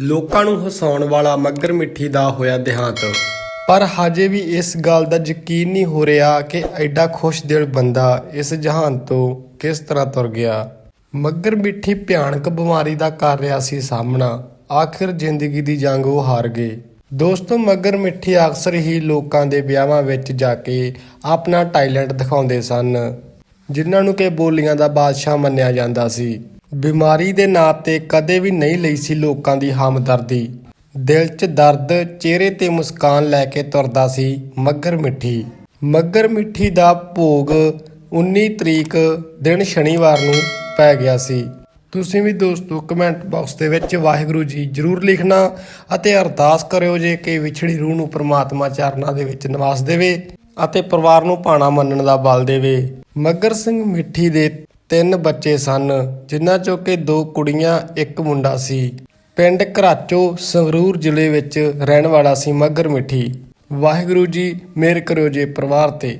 ਲੋਕਾਂ ਨੂੰ ਹਸਾਉਣ ਵਾਲਾ ਮੱਗਰ ਮਿੱਠੀ ਦਾ ਹੋਇਆ ਦੇਹਾਂਤ। ਪਰ ਹਜੇ ਵੀ ਇਸ ਗੱਲ ਦਾ ਯਕੀਨ ਨਹੀਂ ਹੋ ਰਿਹਾ ਕਿ ਐਡਾ ਖੁਸ਼ ਦਿਲ ਬੰਦਾ ਇਸ ਜਹਾਨ ਤੋਂ ਕਿਸ ਤਰ੍ਹਾਂ ਤੁਰ ਗਿਆ। ਮੱਗਰ ਮਿੱਠੀ ਭਿਆਨਕ ਬਿਮਾਰੀ ਦਾ ਕਰ ਰਿਹਾ ਸੀ ਸਾਹਮਣਾ। ਆਖਿਰ ਜ਼ਿੰਦਗੀ ਦੀ ਜੰਗ ਉਹ ਹਾਰ ਗਏ। ਦੋਸਤੋ ਮੱਗਰ ਮਿੱਠੀ ਅਕਸਰ ਹੀ ਲੋਕਾਂ ਦੇ ਵਿਆਹਾਂ ਵਿੱਚ ਜਾ ਕੇ ਆਪਣਾ ਟੈਲੈਂਟ ਦਿਖਾਉਂਦੇ ਸਨ, ਜਿਨ੍ਹਾਂ ਨੂੰ ਕਿ ਬੋਲੀਆਂ ਦਾ ਬਾਦਸ਼ਾਹ ਮੰਨਿਆ ਜਾਂਦਾ ਸੀ। ਬਿਮਾਰੀ ਦੇ ਨਾਂ ਤੇ ਕਦੇ ਵੀ ਨਹੀਂ ਲਈ ਸੀ ਲੋਕਾਂ ਦੀ ਹਮਦਰਦੀ। ਦਿਲ 'ਚ ਦਰਦ, ਚਿਹਰੇ ਤੇ ਮੁਸਕਾਨ ਲੈ ਕੇ ਤੁਰਦਾ ਸੀ ਮੱਗਰ ਮਿੱਠੀ। ਮੱਗਰ ਮਿੱਠੀ ਦਾ ਭੋਗ 19 ਤਰੀਕ ਦਿਨ ਸ਼ਨੀਵਾਰ ਨੂੰ ਪੈ ਗਿਆ ਸੀ। ਤੁਸੀਂ ਵੀ ਦੋਸਤੋ ਕਮੈਂਟ ਬਾਕਸ ਦੇ ਵਿੱਚ ਵਾਹਿਗੁਰੂ ਜੀ ਜਰੂਰ ਲਿਖਣਾ ਅਤੇ ਅਰਦਾਸ ਕਰਿਓ ਜੇ ਕਿ ਵਿਛੜੀ ਰੂਹ ਨੂੰ ਪ੍ਰਮਾਤਮਾ ਚਰਨਾਂ ਦੇ ਵਿੱਚ ਨਿਵਾਸ ਦੇਵੇ ਅਤੇ ਪਰਿਵਾਰ ਨੂੰ ਪਾਣਾ ਮੰਨਣ ਦਾ ਬਲ ਦੇਵੇ। ਮੱਗਰ ਸਿੰਘ ਮਿੱਠੀ ਦੇ ਤਿੰਨ ਬੱਚੇ ਸਨ, ਜਿਨ੍ਹਾਂ ਚੋਂ ਕਿ ਦੋ ਕੁੜੀਆਂ, ਇੱਕ ਮੁੰਡਾ ਸੀ। ਪਿੰਡ ਘਰਾਚੋ, ਸੰਗਰੂਰ ਜ਼ਿਲ੍ਹੇ ਵਿੱਚ ਰਹਿਣ ਵਾਲਾ ਸੀ ਮੱਗਰ ਮਿੱਠੀ। ਵਾਹਿਗੁਰੂ ਜੀ ਮਿਹਰ ਕਰਿਓ ਜੇ ਪਰਿਵਾਰ ਤੇ।